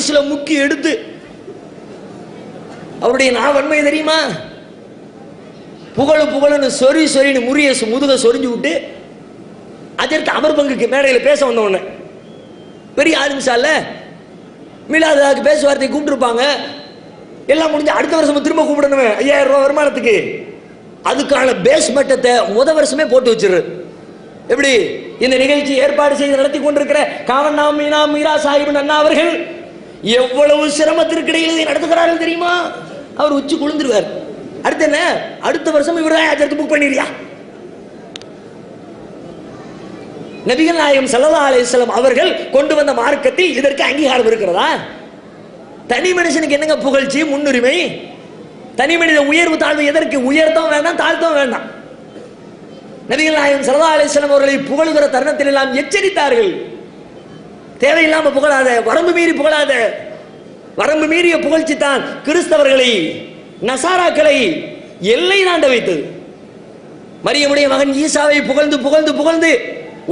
சில முக்கி எடுத்து அவருடைய நான் வன்மை தெரியுமா? புகழு புகழுன்னு சொறி சொறின்னு முறிய முதுக சொரிஞ்சு விட்டு அதற்கு அமர் பங்குக்கு மேடையில் பேச வந்த உடனே பெரிய ஆரம்பிச்சால மீளாதாக்கு பேசுவார்த்தை கூப்பிட்டுருப்பாங்க. எல்லாம் முடிஞ்சு அடுத்த வருஷம் திரும்ப கூப்பிடணுமே ஐயாயிரம் ரூபாய் வருமானத்துக்கு. அதுக்கான பேஸ் மட்டத்தை முத வருஷமே போட்டு வச்சிரு. எப்படி? இந்த நிகழ்ச்சி ஏற்பாடு செய்து நடத்தி கொண்டிருக்கிற காவண்ணா மீனா மீரா சாஹிப் அண்ணா அவர்கள் எவ்வளவு சிரமத்திற்கிடையில் இதை நடத்துகிறார்கள் தெரியுமா? அவர் உச்சி குளிந்துருவார் அடுத்து என்ன? அடுத்த வருஷம் இவர் தான் ஆச்சரித்து புக் பண்ணிடுறியா நபிகள் நாயகம் ஸல்லல்லாஹு அலைஹி அவர்கள் கொண்டு வந்த மார்க்கத்தில் இதற்கு அங்கீகாரம் இருக்கிறதா? தனி மனுஷனுக்கு என்னங்க புகழ்ச்சி? முன்னுரிமை? தனி மனித உயர்வு தாழ்வு எதற்கு? உயர்த்தவும் வேண்டாம் தாழ்த்தவும் வேண்டாம். நபிகள் நாயகம் ஸல்லல்லாஹு அலைஹி அவர்களை புகழுகிற தருணத்தில் எல்லாம் எச்சரித்தார்கள். தேவையில்லாம புகழாத வரம்பு மீறி புகழாத வரம்பு மீறிய புகழ்ச்சி தான் கிறிஸ்தவர்களை நசாராக்களை எல்லை தாண்ட வைத்தது. மரியமுடைய மகன் ஈசாவை புகழ்ந்து புகழ்ந்து புகழ்ந்து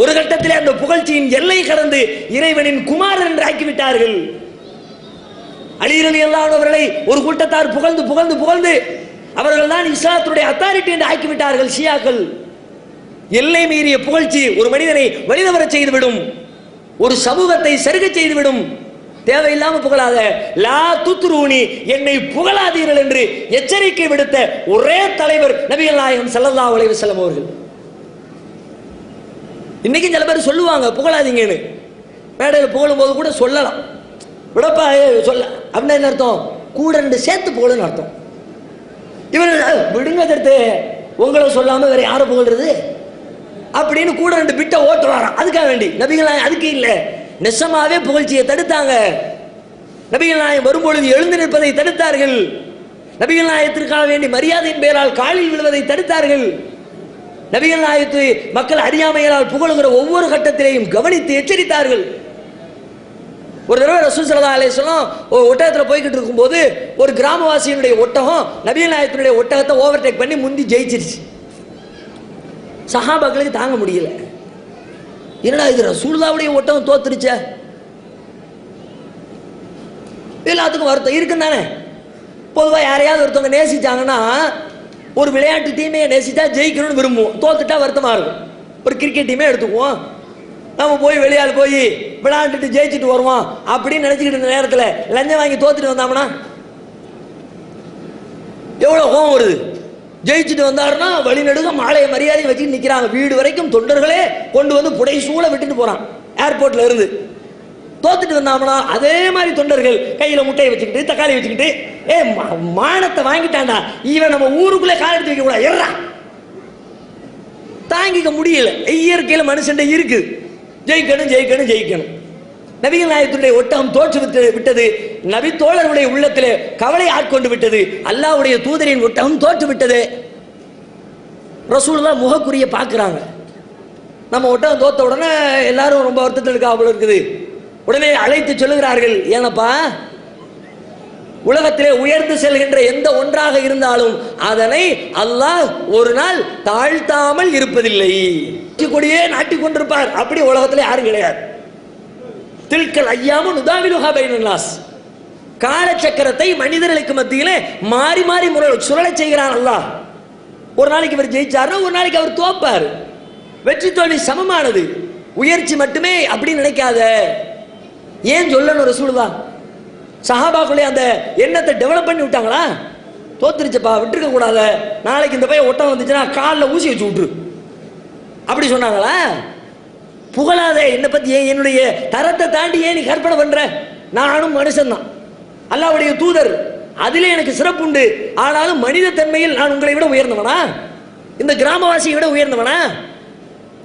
ஒரு கட்டத்திலே அந்த புகழ்ச்சியின் எல்லை கடந்து இறைவனின் குமாரன் என்று ஆக்கிவிட்டார்கள். அலிரலி அல்லாதவர்களை ஒரு கூட்டத்தார் புகழ்ந்து புகழ்ந்து புகழ்ந்து அவர்கள் தான் இஸ்லாத்துடைய அத்தாரிட்டி என்று ஆக்கிவிட்டார்கள் ஷியாக்கள். எல்லை மீறிய புகழ்ச்சி ஒரு மனிதனை வழிதவரச் செய்துவிடும். ஒரு சமூகத்தை சருகச் செய்துவிடும். தேவையில்லாம புகழாத லா துத்ரூனி என்னை புகழாதீர்கள் என்று எச்சரிக்கை விடுத்த ஒரே தலைவர் நபிகள் நாயகம் செல்லல்லா உலைவு வஸல்லம் அவர்கள். இன்னைக்கும் சில பேர் சொல்லுவாங்க புகழாதீங்கன்னு. மேடையில் புகழும் போது கூட சொல்லலாம். விடப்பா சொல்ல அப்படின்னா என்ன அர்த்தம்? கூட ரெண்டு சேர்த்து புகழுன்னு அர்த்தம். இவர் விடுங்க தடுத்து உங்களை சொல்லாம வேற யாரை புகழ்றது? அப்படின்னு கூட ரெண்டு பிட்டை ஓட்டுவாராம் அதுக்காக வேண்டி. நபிகள் நாயகம் அதுக்கு இல்லை. நெசமாவே புகழ்ச்சியை தடுத்தாங்க. நபிகள் நாயகம் வரும்பொழுது எழுந்து நிற்பதை தடுத்தார்கள். நபிகள் நாயகத்திற்காக வேண்டி மரியாதையின் பெயரால் காலில் விழுவதை தடுத்தார்கள். நபிகள் நாயகத்தை மக்கள் அறியாமையால் புகழுகிற ஒவ்வொரு கட்டத்திலையும் கவனித்து எச்சரித்தார்கள். ஒரு தடவை ரசூல் சலதா அலிஸ்லாம் ஒரு ஒட்டகத்தில் போய்கிட்டு இருக்கும்போது ஒரு கிராமவாசியினுடைய ஒட்டகம் நபிகள் நாயகத்தினுடைய ஒட்டகத்தை ஓவர்டேக் பண்ணி முந்தி ஜெயிச்சிருச்சு. சஹாபாக்களுக்கு தாங்க முடியல. என்னடா இது ரசூல்லாவுடைய ஓட்டம் தோத்துருச்ச? எல்லாத்துக்கும் வருத்தம் இருக்குன்னு தானே பொதுவாக யாரையாவது ஒருத்தவங்க நேசிச்சாங்கன்னா ஒரு விளையாட்டு டீமையை நேசித்தா ஜெயிக்கணும்னு விரும்புவோம். தோத்துட்டா வருத்தமாக இருக்கும். ஒரு கிரிக்கெட் டீமே எடுத்துக்குவோம். நம்ம போய் வெளியால் போய் விளையாண்டுட்டு ஜெயிச்சுட்டு வருவோம் அப்படின்னு நினச்சிக்கிட்டு இருந்த நேரத்தில் லஞ்சம் வாங்கி தோத்துட்டு வந்தோம்னா எவ்வளோ கோவம் வருது? ஜெயிச்சுட்டு வந்தாருன்னா வழிநடுக மாலையை மரியாதை வச்சுட்டு நிற்கிறாங்க வீடு வரைக்கும் தொண்டர்களே கொண்டு வந்து புடை சூழ விட்டுட்டு போறான். ஏர்போர்ட்ல இருந்து. தோத்துட்டு வந்தாமனா அதே மாதிரி தொண்டர்கள் கையில முட்டையை வச்சுக்கிட்டு தக்காளி வச்சுக்கிட்டு ஏ மா- மானத்தை வாங்கிட்டாண்டா இவன் நம்ம ஊருக்குள்ளே கால் எடுத்து வைக்க கூடாது எறா தாங்கிக்க முடியல. இயற்கையில் மனுஷன் இருக்கு. ஜெயிக்கணும் ஜெயிக்கணும் ஜெயிக்கணும். நவீன நாயகத்துடைய ஒட்டகம் தோற்று விட்டு விட்டது. நபி தோழருடைய உள்ளத்திலே கவலை ஆட்கொண்டு விட்டது. அல்லாவுடைய தூதரின் ஒட்டகம் தோற்று விட்டது. ரசூலுல்லாஹ் முகக்குறிய பார்க்குறாங்க. நம்ம ஒட்டகம் தோத்த உடனே எல்லாரும் ரொம்ப வருத்தத்தில் இருக்கா அவ்வளோ இருக்குது. உடனே அழைத்து சொல்லுகிறார்கள் ஏனப்பா உலகத்திலே உயர்ந்து செல்கின்ற எந்த ஒன்றாக இருந்தாலும் அதனை அல்லாஹ் ஒரு நாள் தாழ்த்தாமல் இருப்பதில்லை. கொடியே நாட்டி கொண்டிருப்பார். அப்படி உலகத்தில் யாரும் கிடையாது. தில்கல் ஐயாம உதாவிலுகா பைனன்னாஸ் காலச்சக்கரத்தை மனிதர்களுக்கு மத்தியில் மாறி மாறி முறை சுழலை செய்கிறான் அல்லாஹ். ஒரு நாளைக்கு இவர் ஜெயிச்சாருன்னா ஒரு நாளைக்கு அவர் தோப்பார். வெற்றி தோல்வி சமமானது. உயர்ச்சி மட்டுமே அப்படின்னு நினைக்காத. ஏன் சொல்லணும் ரசூலுதா சஹாபாக்குள்ளே அந்த எண்ணத்தை டெவலப் பண்ணி விட்டாங்களா? தோத்துருச்சப்பா விட்டுருக்க கூடாத. நாளைக்கு இந்த பையன் ஒட்டம் வந்துச்சுன்னா காலில் ஊசி வச்சு விட்டுரு. அப்படி சொன்னாங்களா? புகழாத என்னை பத்தி ஏன் என்னுடைய தரத்தை தாண்டி ஏன் நீ கற்பனை பண்ற? நானும் மனுஷன்தான். அல்லாவுடைய தூதர் அதிலே எனக்கு சிறப்பு உண்டு ஆனாலும் மனித தன்மையில் நான் உங்களை விட உயர்ந்தவனா? இந்த கிராமவாசியை விட உயர்ந்தவனா?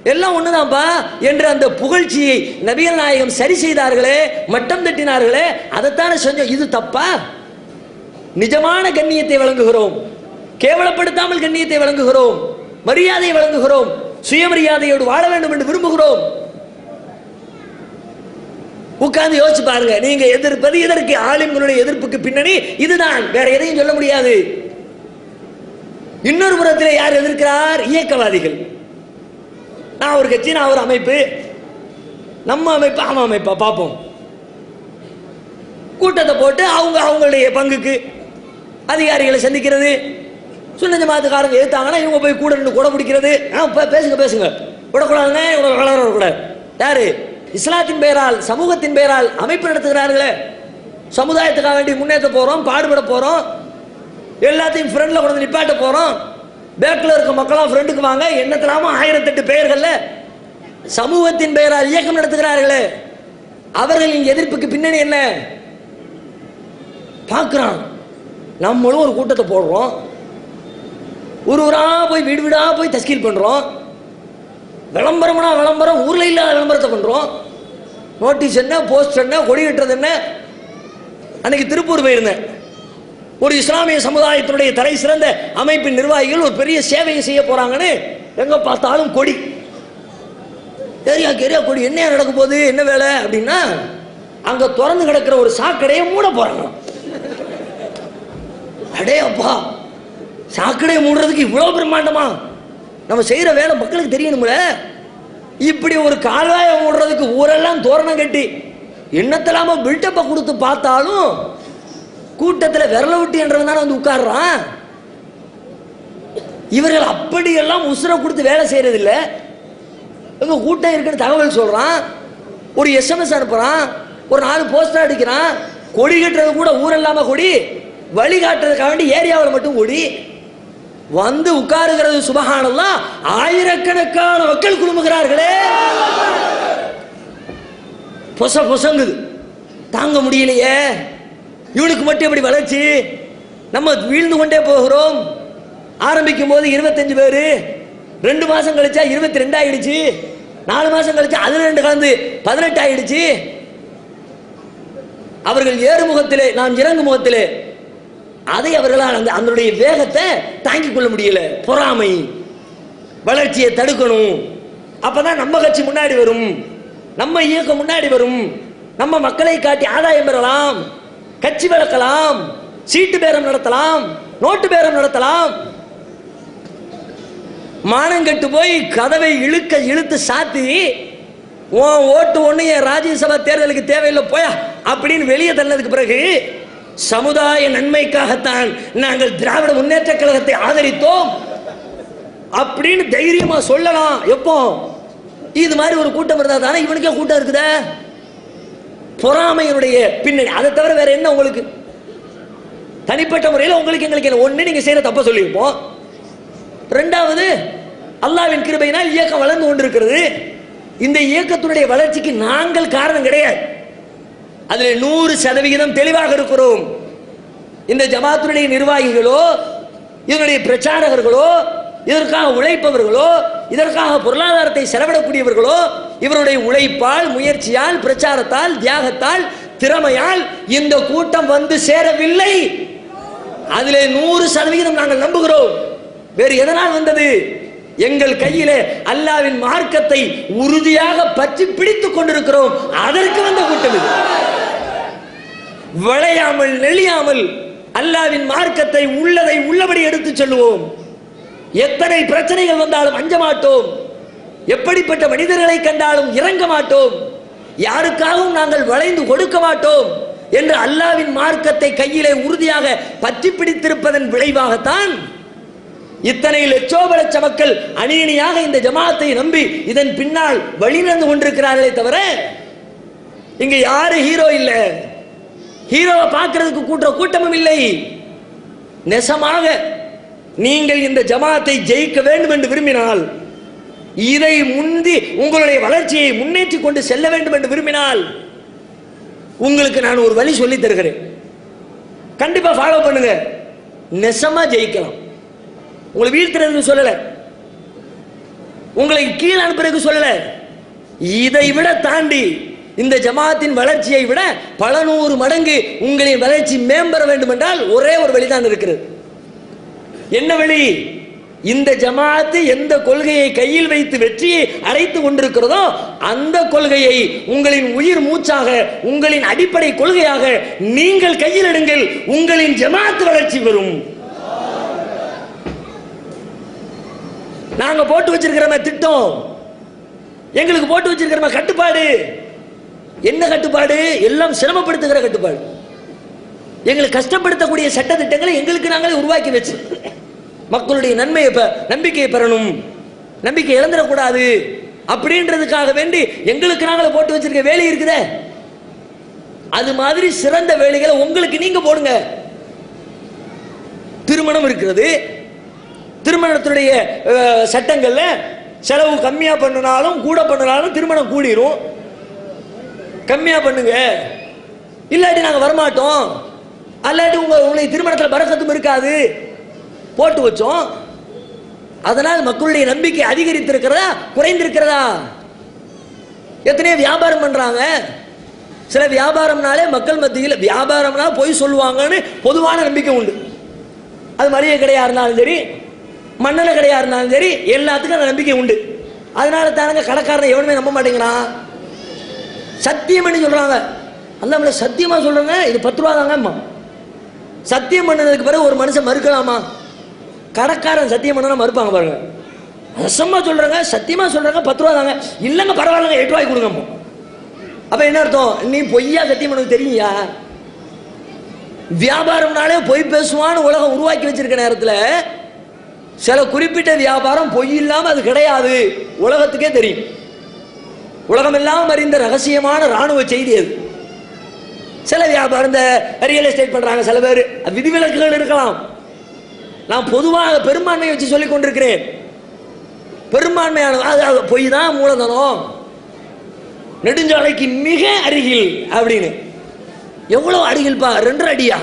எல்லாம் ஒண்ணுதான்ப்பா என்று அந்த புகழ்ச்சியை நபிகள் நாயகம் சரி செய்தார்களே மட்டம் தட்டினார்களே அதைத்தானே செஞ்சோம். இது தப்பா? நிஜமான கண்ணியத்தை வழங்குகிறோம். கேவலப்படுத்தாமல் கண்ணியத்தை வழங்குகிறோம். மரியாதை வழங்குகிறோம். சுயமரியாதையோடு வாழ வேண்டும் என்று விரும்புகிறோம். உட்கார்ந்து யோசிச்சு பாருங்க. நீங்க எதிர்ப்பது இதற்கு ஆளுங்களுடைய எதிர்ப்புக்கு பின்னணி இதுதான். வேற எதையும் சொல்ல முடியாது. இன்னொரு புறத்தில் யார் எதிர்க்கிறார்? இயக்கவாதிகள். நான் ஒரு கட்சி நான் ஒரு அமைப்பு. நம்ம அமைப்பு ஆமா அமைப்பா? பார்ப்போம். கூட்டத்தை போட்டு அவங்க அவங்களுடைய பங்குக்கு அதிகாரிகளை சந்திக்கிறது. சுன்ன ஜமாத்துக்காரங்க எடுத்தாங்கன்னா இவங்க போய் கூட நின்று கூட பிடிக்கிறது. ஆ பேசுங்க பேசுங்க. விடக்கூடாதுன்னா இவ்வளோ வளர விடக்கூடாது. யாரு? இஸ்லாத்தின் பெயரால் சமூகத்தின் பெயரால் அமைப்பு நடத்துகிறார்களே. சமுதாயத்துக்காக வேண்டி முன்னேற்ற போகிறோம் பாடுபட போகிறோம் எல்லாத்தையும் ஃப்ரெண்டில் கொண்டு வந்து நிப்பாட்ட போகிறோம் பேக்கில் இருக்க மக்களாம் ஃப்ரெண்டுக்கு வாங்க. எண்ணத்திலாம ஆயிரத்தெட்டு பெயர்கள்ல சமூகத்தின் பெயரால் இயக்கம் நடத்துகிறார்களே. அவர்களின் எதிர்ப்புக்கு பின்னணி என்ன? பார்க்குறான். நம்மளும் ஒரு கூட்டத்தை போடுறோம். ஒரு ஊராக போய் வீடு வீடாக போய் தஸ்கீல் பண்ணுறோம் விளம்பரம்னா விளம்பரம் ஊரில் இல்லாத விளம்பரத்தை பண்ணுறோம் நோட்டீஸ் என்ன போஸ்ட் என்ன கொடி கட்டுறது என்ன? அன்னைக்கு திருப்பூர் போயிருந்தேன். ஒரு இஸ்லாமிய சமுதாயத்தினுடைய தலை சிறந்த அமைப்பின் நிர்வாகிகள் ஒரு பெரிய சேவையை செய்ய போகிறாங்கன்னு எங்கே பார்த்தாலும் கொடி. ஏரியா ஏரியா கொடி என்ன நடக்க போகுது என்ன வேலை அப்படின்னா அங்கே திறந்து கிடக்கிற ஒரு சாக்கடையை மூட போகிறாங்க அடே அப்பா சாக்கடையை மூடுறதுக்கு இவ்வளோ பிரம்மாண்டமா? நம்ம செய்கிற வேலை மக்களுக்கு தெரியணும்ல? இப்படி ஒரு கால்வாயை ஓடுறதுக்கு ஊரெல்லாம் தோரணம் கட்டி எண்ணத்தலாம பில்டப்பை கொடுத்து பார்த்தாலும் கூட்டத்தில் விரல விட்டு தானே வந்து உட்கார்றான்? இவர்கள் அப்படியெல்லாம் உசுரை கொடுத்து வேலை செய்கிறது இல்லை கூட்டம் இருக்குன்னு தகவல் சொல்கிறான் ஒரு எஸ்எம்எஸ் அனுப்புகிறான் ஒரு நாலு போஸ்டர் அடிக்கிறான் கொடி கட்டுறது கூட ஊரெல்லாமல் கொடி வழிகாட்டுறதுக்காக வேண்டி ஏரியாவில் மட்டும் கொடி வந்து உட்காருகிறது சுபகானல்லாம் ஆயிரக்கணக்கான மக்கள் குழுமுகிறார்களே பொச பொசங்குது. தாங்க முடியலையே. இவனுக்கு மட்டும் எப்படி வளர்ச்சி? நம்ம வீழ்ந்து கொண்டே போகிறோம். ஆரம்பிக்கும் போது இருபத்தஞ்சு பேர். ரெண்டு மாதம் கழிச்சா இருபத்தி ரெண்டு ஆயிடுச்சு. நாலு மாதம் கழிச்சா அதில் ரெண்டு கலந்து பதினெட்டு ஆயிடுச்சு. அவர்கள் ஏறு முகத்திலே நாம் இறங்கு முகத்திலே அதை அவர்களால் அந்த அதனுடைய வேகத்தை தாங்கிக் கொள்ள முடியல. பொறாமை. வளர்ச்சியை தடுக்கணும். அப்பதான் நம்ம கட்சி முன்னாடி வரும். நம்ம இயக்கம் முன்னாடி வரும். நம்ம மக்களை காட்டி ஆதாயம் பெறலாம். கட்சி வளர்க்கலாம். சீட்டு பேரம் நடத்தலாம். நோட்டு பேரம் நடத்தலாம். மானங்கெட்டு போய் கதவை இழுக்க இழுத்து சாத்தி ஓட்டு ஒண்ணு என் ராஜ்யசபா தேர்தலுக்கு தேவையில்லை போயா அப்படின்னு வெளியே தள்ளதுக்கு பிறகு சமுதாய நன்மைக்காகத்தான் நாங்கள் திராவிட முன்னேற்ற கழகத்தை ஆதரித்தோம். அப்படின்னு தைரியமா சொல்லலாம். எப்போ? இது மாதிரி ஒரு கூட்டம் இருந்தா தானே இவனுக்கே கூட்டம் இருக்குதா. பொறாமையினுடைய பின்னணி. அதை தவிர வேற என்ன உங்களுக்கு? தனிப்பட்ட முறையில் உங்களுக்கு எங்களுக்கு என்ன? ஒன்று நீங்கள் செய்கிற தப்ப சொல்லியிருப்போம். ரெண்டாவது அல்லாவின் கிருபையினால் இயக்கம் வளர்ந்து கொண்டிருக்கிறது. இந்த இயக்கத்தினுடைய வளர்ச்சிக்கு நாங்கள் காரணம் கிடையாது. அதில் நூறு சதவிகிதம் தெளிவாக இருக்கிறோம். இந்த ஜமாத்துடைய நிர்வாகிகளோ இதனுடைய பிரச்சாரகர்களோ இதற்காக உழைப்பவர்களோ இதற்காக பொருளாதாரத்தை செலவிடக்கூடியவர்களோ இவருடைய உழைப்பால் முயற்சியால் பிரச்சாரத்தால் தியாகத்தால் திறமையால் இந்த கூட்டம் வந்து சேரவில்லை. அதிலே நூறு சதவிகிதம் நாங்கள் நம்புகிறோம். வேறு எதனால் வந்தது? எங்கள் கையிலே அல்லாவின் மார்க்கத்தை உறுதியாக பற்றி பிடித்துக் கொண்டிருக்கிறோம். அதற்கு வந்த கூட்டம் இது. விளையாமல் நெளியாமல் அல்லாவின் மார்க்கத்தை உள்ளதை உள்ளபடி எடுத்துச் செல்வோம் எத்தனை பிரச்சனைகள் வந்தாலும் அஞ்ச மாட்டோம். எப்படிப்பட்ட மனிதர்களை கண்டாலும் இறங்க மாட்டோம். யாருக்காகவும் நாங்கள் வளைந்து கொடுக்க மாட்டோம் என்று அல்லாவின் மார்க்கத்தை கையிலே உறுதியாக பற்றி பிடித்திருப்பதன் விளைவாகத்தான் இத்தனை லட்சோப லட்ச மக்கள் அணியணியாக இந்த ஜமாத்தை நம்பி இதன் பின்னால் வழிநடந்து கொண்டிருக்கிறார்களே தவிர இங்க யாரு ஹீரோ இல்லை. ஹீரோவை பார்க்கறதுக்கு கூட்டுற கூட்டமும் இல்லை. நெசமாக நீங்கள் இந்த ஜமாத்தை ஜெயிக்க வேண்டும் என்று விரும்பினால் இதை முந்தி உங்களுடைய வளர்ச்சியை முன்னேற்றி கொண்டு செல்ல வேண்டும் என்று விரும்பினால் உங்களுக்கு நான் ஒரு வழி சொல்லி தருகிறேன். கண்டிப்பா ஃபாலோ பண்ணுங்க. நெசமா ஜெயிக்கலாம். உங்களை வீழ்த்துறதுக்கு சொல்லல. உங்களை கீழ் அனுப்புறதுக்கு சொல்லல. இதை விட தாண்டி இந்த ஜமாத்தின் வளர்ச்சியை விட பல நூறு மடங்கு உங்களின் வளர்ச்சி மேம்பெற வேண்டும் என்றால் ஒரே ஒரு வழிதான் இருக்கிறது. என்ன வழி? இந்த ஜமாத்து எந்த கொள்கையை கையில் வைத்து வெற்றியை அடைத்து கொண்டிருக்கிறதோ அந்த கொள்கையை உங்களின் உயிர் மூச்சாக உங்களின் அடிப்படை கொள்கையாக நீங்கள் கையில் எடுங்கள். உங்களின் ஜமாத்து வளர்ச்சி பெறும். நாங்க போட்டு வச்சிருக்கிறோம் திட்டம். எங்களுக்கு போட்டு வச்சிருக்கிறோம் கட்டுப்பாடு. என்ன கட்டுப்பாடு? எல்லாம் சிரமப்படுத்துகிற கட்டுப்பாடு. எங்களை கஷ்டப்படுத்தக்கூடிய சட்ட திட்டங்களை எங்களுக்கு நாங்களே உருவாக்கி வச்சு மக்களுடைய நன்மையை நம்பிக்கையை பெறணும். நம்பிக்கை இழந்துடக்கூடாது. அப்படின்றதுக்காக வேண்டி எங்களுக்கு நாங்களே போட்டு வச்சிருக்க வேலை இருக்குதே. அது மாதிரி சிறந்த வேலைகளை உங்களுக்கு நீங்க போடுங்க. திருமணம் இருக்கிறது. திருமணத்துடைய சட்டங்கள்ல செலவு கம்மியா பண்ணினாலும் கூட பண்ணினாலும் திருமணம் கூடிரும். கம்மியா பண்ணுங்க. இல்லாட்டி நாங்க வரமாட்டோம். அல்லாட்டி உங்க உங்களுடைய திருமணத்தில் பரக்கத்தும் இருக்காது. போட்டு வச்சோம். அதனால் மக்களுடைய நம்பிக்கை அதிகரித்திருக்கிறதா? குறைந்திருக்கிறதா? எத்தனையோ வியாபாரம் பண்றாங்க. சில வியாபாரம்னாலே மக்கள் மத்தியில் வியாபாரம்னா போய் சொல்லுவாங்கன்னு பொதுவான நம்பிக்கை உண்டு. அது மளிகை கடையா இருந்தாலும் சரி மண்ணெண்ணெய் கடையா இருந்தாலும் சரி எல்லாத்துக்கும் அந்த நம்பிக்கை உண்டு. அதனால தானங்க கடைக்காரனை எவனுமே நம்ப மாட்டேங்கிறான். சத்தியம் பண்ணி சொல்றாங்க. அல்லாமல சத்தியமா சொல்றாங்க இது பத்து ரூபா தாங்கம்மா சத்தியம் பண்ணதுக்கு பிறகு ஒரு மனுஷன் மறுக்கலாமா? கடைக்காரன் சத்தியம் பண்ணா மறுப்பாங்க பாருங்க. ரசமா சொல்றாங்க சத்தியமா சொல்றாங்க பத்து ரூபா தாங்க. இல்லைங்க பரவாயில்லங்க எட்டு ரூபாய்க்கு கொடுங்கம்மா அப்ப என்ன அர்த்தம்? நீ பொய்யா சத்தியம் பண்ண தெரியுயா வியாபாரம்னாலே பொய் பேசுவான்னு உலகம் உருவாக்கி வச்சிருக்க நேரத்தில் சில குறிப்பிட்ட வியாபாரம் பொய் இல்லாமல் அது கிடையாது. உலகத்துக்கே தெரியும். உலகம் எல்லாம் அறிந்த ரகசியமான ராணுவ செய்தி அது. சில வியாபாரம் இந்த ரியல் எஸ்டேட் பண்றாங்க சில பேர். விதிவிலக்குகள் இருக்கலாம். நான் பொதுவாக பெரும்பான்மையை வச்சு சொல்லிக் கொண்டிருக்கிறேன். பெரும்பான்மையான அது பொய் தான் மூலதனம். நெடுஞ்சாலைக்கு மிக அருகில் அப்படின்னு. எவ்வளவு அடிகள்ப்பா ரெண்டரை அடியா?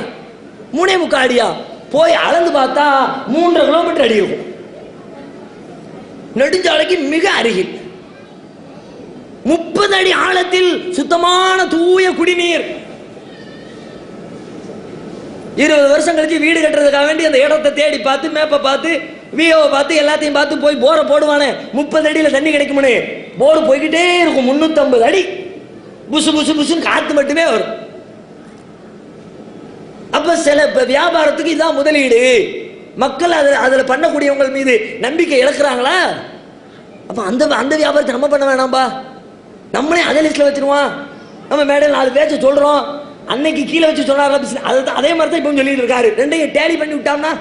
மூணே முக்கால் அடியா? போய் அளந்து பார்த்தா மூன்றரை கிலோமீட்டர் அடி இருக்கும். நெடுஞ்சாலைக்கு மிக அருகில். முப்பது அடி ஆழத்தில் சுத்தமான தூய குடிநீர். இருபது வருஷம் கழிச்சு வீடு கட்டுறதுக்காக வேண்டி அந்த இடத்தை தேடி பார்த்து மேப்பை பார்த்து விஓவை பார்த்து எல்லாத்தையும் பார்த்து போய் போரை போடுவானே. முப்பது அடியில் தண்ணி கிடைக்கும்னு. போர் போய்கிட்டே இருக்கும். முன்னூத்தம்பது அடி. புசு புசு புசுன்னு காத்து மட்டுமே வரும். அப்ப சில இப்போ வியாபாரத்துக்கு இதான் முதலீடு. மக்கள் அதில் அதில் பண்ணக்கூடியவங்க மீது நம்பிக்கை இழக்கிறாங்களா? அப்போ அந்த அந்த வியாபாரத்தை நம்ம பண்ண வேணாம்பா. நம்மளே அதே லிஸ்ட்ல வச்சுருவோம். நம்ம மேடம் நாலு பேச்சு சொல்றோம். அன்னைக்கு கீழே வச்சு சொன்னார் அது அதே மாதிரி தான் இப்போ சொல்லிட்டு இருக்காரு. ரெண்டையும் டேலி பண்ணி விட்டோம்னா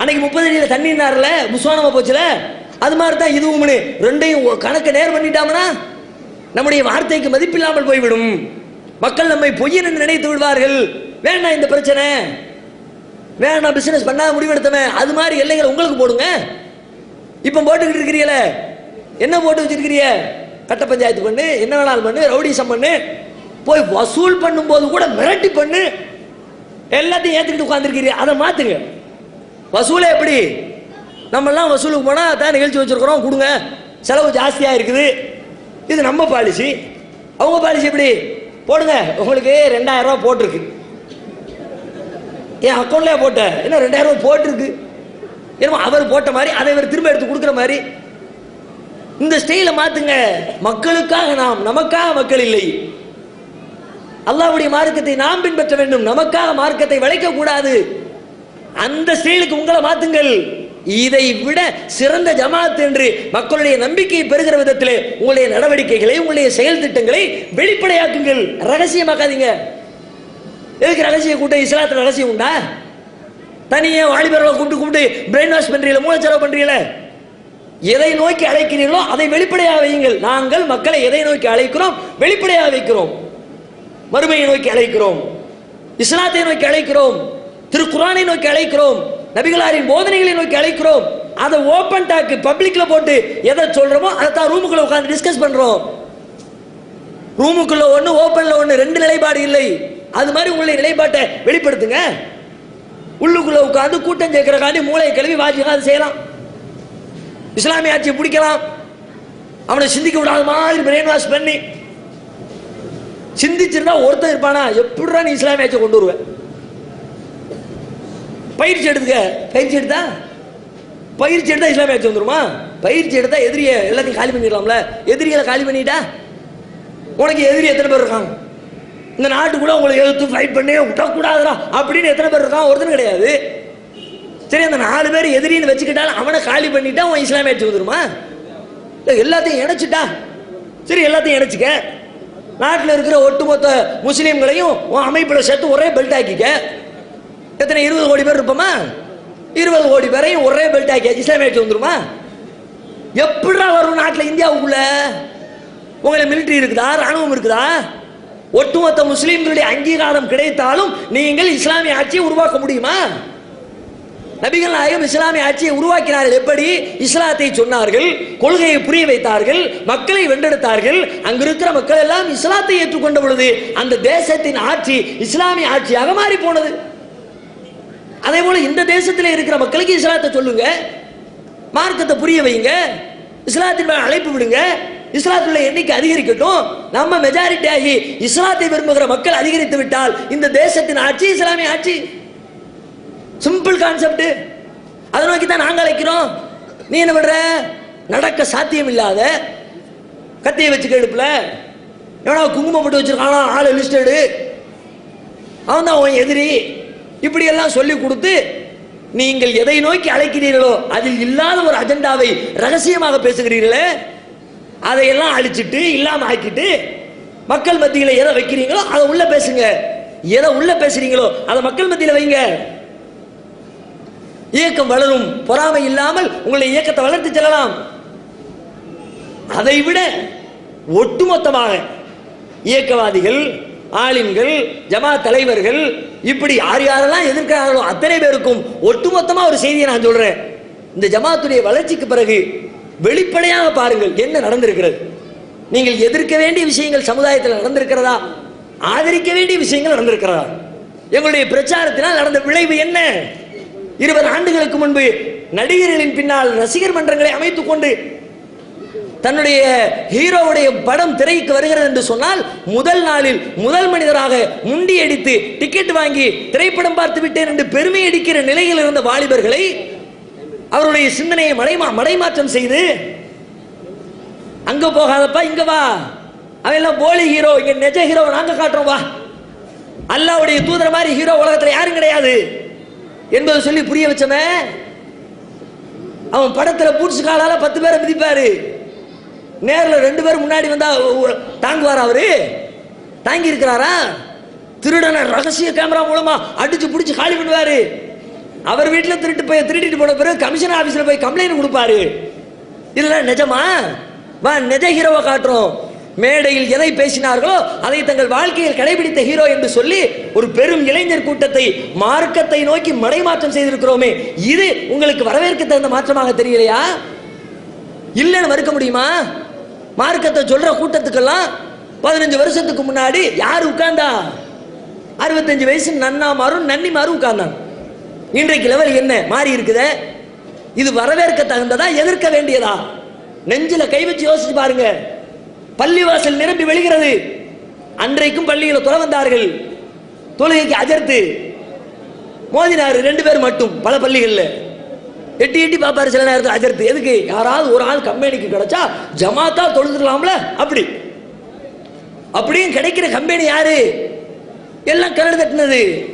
அன்னைக்கு முப்பது அடியில் தண்ணினார்ல புஸ்வானமா போச்சுல? அது மாதிரி தான் இதுவும் ரெண்டையும் கணக்கை கணக்கு நேர் பண்ணிட்டாங்கன்னா நம்முடைய வார்த்தைக்கு மதிப்பில்லாமல் போய்விடும். மக்கள் நம்மை பொய்யன் என்று நினைத்து விடுவார்கள். வேண்டாம் இந்த பிரச்சனை. வேண்டாம் பிசினஸ் பண்ணாத முடிவெடுத்தவன். அது மாதிரி எல்லைகளை உங்களுக்கு போடுங்க. இப்போ போட்டுக்கிட்டு இருக்கிறீங்களே என்ன போட்டு வச்சிருக்கிறீங்க? கட்ட பஞ்சாயத்து பண்ணு என்ன வேணாலும் பண்ணு ரவுடிசம் பண்ணு போய் வசூல் பண்ணும்போது கூட மிரட்டி பண்ணு. எல்லாத்தையும் ஏற்றுக்கிட்டு உட்காந்துருக்கிறீ அதை மாத்துங்க. வசூலே எப்படி? நம்மெல்லாம் வசூலுக்கு போனால் தான் நிகழ்ச்சி வச்சிருக்கிறோம் கொடுங்க. செலவு ஜாஸ்தியாக இருக்குது. இது நம்ம பாலிசி அவங்க பாலிசி எப்படி? போடுங்க. உங்களுக்கு ரெண்டாயிரம் போட்டிருக்கு. என் அக்கௌண்ட்லேயே போட்டேன். என்ன ரெண்டாயிரம் ரூபா போட்டிருக்கு? என்னமோ அவர் போட்ட மாதிரி அதை இவர் திரும்ப எடுத்து கொடுக்குற மாதிரி. இந்த ஸ்டைல மாத்துங்க. மக்களுக்காக நாம் நமக்காக மக்கள் இல்லை. அல்லாவுடைய மார்க்கத்தை நாம் பின்பற்ற வேண்டும். நமக்காக மார்க்கத்தை வளைக்க கூடாது. அந்த ஸ்டைலுக்கு உங்களை மாத்துங்கள். இதை விட சிறந்த ஜமாத் என்று மக்களுடைய நம்பிக்கையை பெறுகிற விதத்திலே உங்களுடைய நடவடிக்கைகளை உங்களுடைய செயல் திட்டங்களை வெளிப்படையாக்குங்கள். ரகசியமாக்காதீங்க. எதுக்கு ரகசிய கூட்டம்? இஸ்லாத்துல ரகசியம் உண்டா? தனியே வாலிபர்களை கூப்பிட்டு கூப்பிட்டு பிரெயின் வாஷ் பண்றீங்களா? செலவு பண்றீங்களா? எதை நோக்கி அழைக்கிறீர்களோ அதை வெளிப்படையாக வையுங்கள். நாங்கள் மக்களை எதை நோக்கி அழைக்கிறோம்? வெளிப்படையாக வைக்கிறோம். மறுமையை நோக்கி அழைக்கிறோம். இஸ்லாத்தை நோக்கி அழைக்கிறோம். திருக்குரானை நோக்கி அழைக்கிறோம். நபிகளாரின் போதனைகளை நோக்கி அழைக்கிறோம். அதை ஓப்பன் டாக்கு பப்ளிக்ல போட்டு எதை சொல்றோமோ அதை தான் ரூமுக்குள்ள உட்காந்து டிஸ்கஸ் பண்றோம். ரூமுக்குள்ள ஒன்று ஓப்பன்ல ஒன்று ரெண்டு நிலைப்பாடு இல்லை. அது மாதிரி உங்களுடைய நிலைப்பாட்டை வெளிப்படுத்துங்க. உள்ளுக்குள்ள உட்காந்து கூட்டம் சேர்க்கிறக்காண்டி மூளையை கழுவி வாஜிகா செய்யலாம். இஸ்லாமிய ஆட்சியை பிடிக்கலாம். அவனை சிந்திக்க விடாத மாதிரி பிரெயின் வாஷ் பண்ணி சிந்திச்சிருந்தா ஒருத்தன் இருப்பானா? எப்படிடா நீ இஸ்லாமிய ஆட்சியை கொண்டு வருவேன் பயிற்சி எடுத்துக்க. பயிற்சி எடுத்தா? பயிற்சி எடுத்தா இஸ்லாமிய ஆட்சி வந்துருமா? பயிற்சி எடுத்தா எதிரியை எல்லாத்தையும் காலி பண்ணிடலாம்ல? எதிரிகளை காலி பண்ணிட்டா? உனக்கு எதிரி எத்தனை பேர் இருக்காங்க? இந்த நாட்டுக்குள்ள உங்களை எதிர்த்து ஃபைட் பண்ணி விடக்கூடாதுடா அப்படின்னு எத்தனை பேர் இருக்கான் ஒருத்தன் கிடையாது. சரி அந்த நாலு பேர் எதிரின்னு வச்சுக்கிட்டாலும் அவனை காலி பண்ணிட்டா அவன் இஸ்லாமிய ஆட்சி வந்துருமா எல்லாத்தையும் இணைச்சிட்டா? சரி எல்லாத்தையும் இணைச்சிக்க. நாட்டில் இருக்கிற ஒட்டுமொத்த முஸ்லீம்களையும் உன் அமைப்பில் சேர்த்து ஒரே பெல்ட் ஆக்கிக்க. எத்தனை இருபது கோடி பேர் இருப்போமா? இருபது கோடி பேரையும் ஒரே பெல்ட் ஆக்கி இஸ்லாமிய வந்துருமா எப்படா வரும் நாட்டில் இந்தியாவுக்குள்ள? உங்களை மிலிட்டரி இருக்குதா? ராணுவம் இருக்குதா? ஒட்டுமொத்த முஸ்லீம்களுடைய அங்கீகாரம் கிடைத்தாலும் நீங்கள் இஸ்லாமிய ஆட்சியை உருவாக்க முடியுமா? நபிகள் நாயகம் இஸ்லாமிய ஆட்சியை உருவாக்கினார்கள். எப்படி? இஸ்லாத்தை சொன்னார்கள் கொள்கையை புரிய வைத்தார்கள் மக்களை வென்றெடுத்தார்கள். அங்கு இருக்கிற மக்கள் எல்லாம் இஸ்லாத்தை ஏற்றுக்கொண்ட பொழுது அந்த தேசத்தின் ஆட்சி இஸ்லாமிய ஆட்சியாக மாறி போனது. அதே போல இந்த தேசத்தில் இருக்கிற மக்களுக்கு இஸ்லாத்தை சொல்லுங்க. மார்க்கத்தை புரிய வைங்க. இஸ்லாத்தின் மேல் அழைப்பு விடுங்க. இஸ்லாத்துள்ள எண்ணிக்கை அதிகரிக்கட்டும். நம்ம மெஜாரிட்டி ஆகி இஸ்லாத்தை விரும்புகிற மக்கள் அதிகரித்து விட்டால் இந்த தேசத்தின் ஆட்சி இஸ்லாமிய ஆட்சி. சிம்பிள் கான்செப்ட் அதை நோக்கி தான் நாங்கள் அழைக்கிறோம். நீ என்ன பண்ற? நடக்க சாத்தியம் இல்லாத கத்தியை வச்சுக்க எடுப்புல எவனா குங்குமம் போட்டு வச்சிருக்கானா? ஆள் லிஸ்டடு அவன் தான் உன் எதிரி. இப்படி எல்லாம் சொல்லி கொடுத்து நீங்கள் எதை நோக்கி அழைக்கிறீர்களோ அதில் இல்லாத ஒரு அஜெண்டாவை ரகசியமாக பேசுகிறீர்களே அதையெல்லாம் அழிச்சிட்டு இல்லாம ஆக்கிட்டு மக்கள் மத்தியில் எதை வைக்கிறீங்களோ அதை உள்ள பேசுங்க. எதை உள்ள பேசுறீங்களோ அதை மக்கள் மத்தியில் வைங்க. இயக்கம் வளரும். பொறாமை இல்லாமல் உங்களுடைய இயக்கத்தை வளர்த்து செல்லலாம். அதை விட ஒட்டுமொத்தமாக இயக்கவாதிகள் ஆலிம்கள் ஜமா தலைவர்கள் இப்படி யார் யாரெல்லாம் எதிர்க்கிறார்களோ அத்தனை பேருக்கும் ஒட்டுமொத்தமா ஒரு செய்தியை நான் சொல்றேன். இந்த ஜமாத்துடைய வளர்ச்சிக்கு பிறகு வெளிப்படையாக பாருங்கள் என்ன நடந்திருக்கிறது. நீங்கள் எதிர்க்க வேண்டிய விஷயங்கள் சமுதாயத்தில் நடந்திருக்கிறதா? ஆதரிக்க வேண்டிய விஷயங்கள் நடந்திருக்கிறதா? எங்களுடைய பிரச்சாரத்தினால் நடந்த விளைவு என்ன? இருபது ஆண்டுகளுக்கு முன்பு நடிகர்களின் பின்னால் ரசிகர் மன்றங்களை அமைத்துக் கொண்டு தன்னுடைய ஹீரோவுடைய படம் திரைக்கு வருகிறது என்று சொன்னால் முதல் நாளில் முதல் மனிதராக முண்டி அடித்து டிக்கெட் வாங்கி திரைப்படம் பார்த்து விட்டேன் என்று பெருமை அடிக்கிற நிலையில் இருந்த வாலிபர்களை அவருடைய சிந்தனையை மடைமா மடைமாற்றம் செய்து அங்க போகாதப்பா இங்க வா. அவன் எல்லாம் போலி ஹீரோ இங்க நெஜ ஹீரோ நாங்க காட்டுறோம் வா. அல்லாவுடைய தூதர மாதிரி ஹீரோ உலகத்துல யாரும் கிடையாது. என்பதை சொல்லி புரிய வச்சவன். அவன் படத்துல பூட்ஸ் காலால பத்து பேரை மிதிப்பாரு. நேரில் ரெண்டு பேரும் முன்னாடி வந்தா தாங்குவார் அவரு? தாங்கி இருக்கிறாரா திருடனை ரகசிய கேமரா மூலமா அடிச்சு பிடிச்சி காலி பண்ணுவாரு. அவர் வீட்டில் திருட்டு போய் திருடிட்டு போன பிறகு கமிஷன் ஆஃபீஸில் போய் கம்ப்ளைண்ட் கொடுப்பாரு. இதெல்லாம் நிஜமா? வா நிஜ ஹீரோவை காட்டுறோம். மேடையில் எதை பேசினார்களோ அதை தங்கள் வாழ்க்கையில் கடைபிடித்த ஹீரோ என்று சொல்லி ஒரு பெரும் இளைஞர் கூட்டத்தை மார்க்கத்தை நோக்கி மடைமாற்றம் செய்திருக்கிறோமே. இது உங்களுக்கு வரவேற்க தகுந்த மாற்றமாக தெரியலையா? இல்லைன்னு மறுக்க முடியுமா? மார்க்கத்தை சொல்ற கூட்டத்துக்கெல்லாம் பதினஞ்சு வருஷத்துக்கு முன்னாடி யார் உட்கார்ந்தா? அறுபத்தஞ்சு வயசு நன்னா மாறும் நன்னி மாறும் உட்கார்ந்தான். இன்றைக்கு லெவல் என்ன? மாறி இருக்குதே. இது வரவேற்க தகுந்ததா எதிர்க்க வேண்டியதா? நெஞ்சில கை வச்சு யோசிச்சு பாருங்க. பள்ளிவாசல் நிரம்பி வெளிகிறது. அன்றைக்கும் பள்ளியில் தொலை வந்தார்கள். தொழுகைக்கு அஜர்த்து. மோதினார் ரெண்டு பேர் மட்டும் பல பள்ளிகளில். எட்டி எட்டி பாப்பாரு சில நேரத்தில் அஜர்த்து. எதுக்கு? யாராவது ஒரு ஆள் கம்பெனிக்கு கிடைச்சா ஜமாத்தா தொழுதுக்கலாம்ல அப்படி. அப்படியும் கிடைக்கிற கம்பெனி யாரு? எல்லாம் கரடு தட்டினது.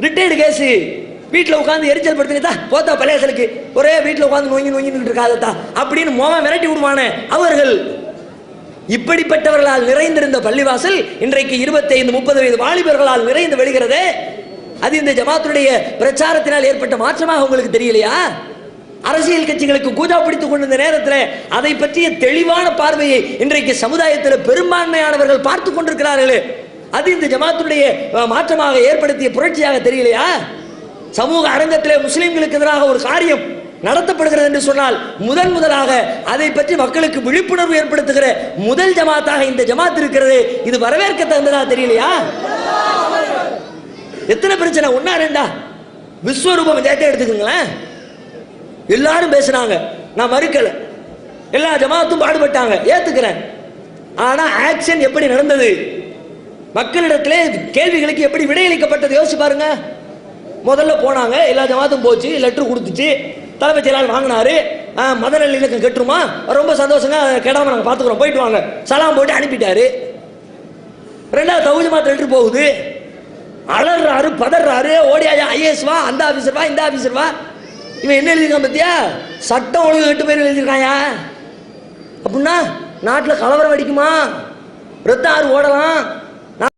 ரிட்டையர்டு கேஸு வீட்டில் உட்காந்து எரிச்சல் படுத்தினதா போத்தா பழையசலுக்கு ஒரே வீட்டில் உட்காந்து நோங்கி நோங்கிட்டு இருக்காதத்தா. அப்படின்னு மோகம் மிரட்டி விடுவானே. அவர்கள் இப்படிப்பட்டவர்களால் நிறைந்திருந்த பள்ளிவாசல் இன்றைக்கு 25 முப்பது வயது வாலிபர்களால் நிறைந்து வெளிகிறதே. அது இந்த ஜமாத்துடைய பிரச்சாரத்தினால் ஏற்பட்ட மாற்றமாக உங்களுக்கு தெரியலையா? அரசியல் கட்சிகளுக்கு கூஜா பிடித்துக் கொண்டிருந்த நேரத்தில் அதை பற்றிய தெளிவான பார்வையை இன்றைக்கு சமுதாயத்தில் பெரும்பான்மையானவர்கள் பார்த்து கொண்டிருக்கிறார்களே. அது இந்த ஜமாத்துடைய மாற்றமாக ஏற்படுத்திய புரட்சியாக தெரியலையா? சமூக அரங்கத்திலே முஸ்லிம்களுக்கு எதிராக ஒரு காரியம் நடத்தப்படுகிறது என்று சொன்னால் முதன் முதலாக அதை பற்றி மக்களுக்கு விழிப்புணர்வு ஏற்படுத்துகிற முதல் ஜமாத்தாக இந்த ஜமாத் இருக்கிறது. இது வரவேற்க தகுந்ததா தெரியலையா? எத்தனை பிரச்சனை? ஒன்னா ரெண்டா? விஸ்வரூபம் ஜெயத்தை எடுத்துக்கோங்களேன். எல்லாரும் பேசினாங்க. நான் மறுக்கல. எல்லா ஜமாத்தும் பாடுபட்டாங்க. ஏத்துக்கிறேன். ஆனா ஆக்ஷன் எப்படி நடந்தது? மக்களிடத்திலே கேள்விகளுக்கு எப்படி விடையளிக்கப்பட்டது? யோசிச்சு பாருங்க. முதல்ல போனாங்க. எல்லா ஜமாத்தும் போச்சு. லெட்டர் கொடுத்துச்சு. தலைமைச் செயலாளர் வாங்கினாரு. மதநல இலக்கம் கெட்டுருமா? ரொம்ப சந்தோஷங்க கெடாம நாங்கள் பார்த்துக்குறோம் போயிட்டு வாங்க. சலாம் போட்டு அனுப்பிட்டாரு. ரெண்டாவது தகுதி மாத்திரம் லெட்டர் போகுது. அலறாரு பதறாரு. ஓடியாயா ஐஏஎஸ் வா அந்த ஆபீசர் வா இந்த ஆபீசர் வா. இவன் என்ன எழுதியிருக்கான் பத்தியா? சட்டம் ஒழுங்கு எட்டு பேர் எழுதியிருக்காயா அப்படின்னா நாட்டில் கலவரம் அடிக்குமா? ரத்த ஆறு ஓடலாம்.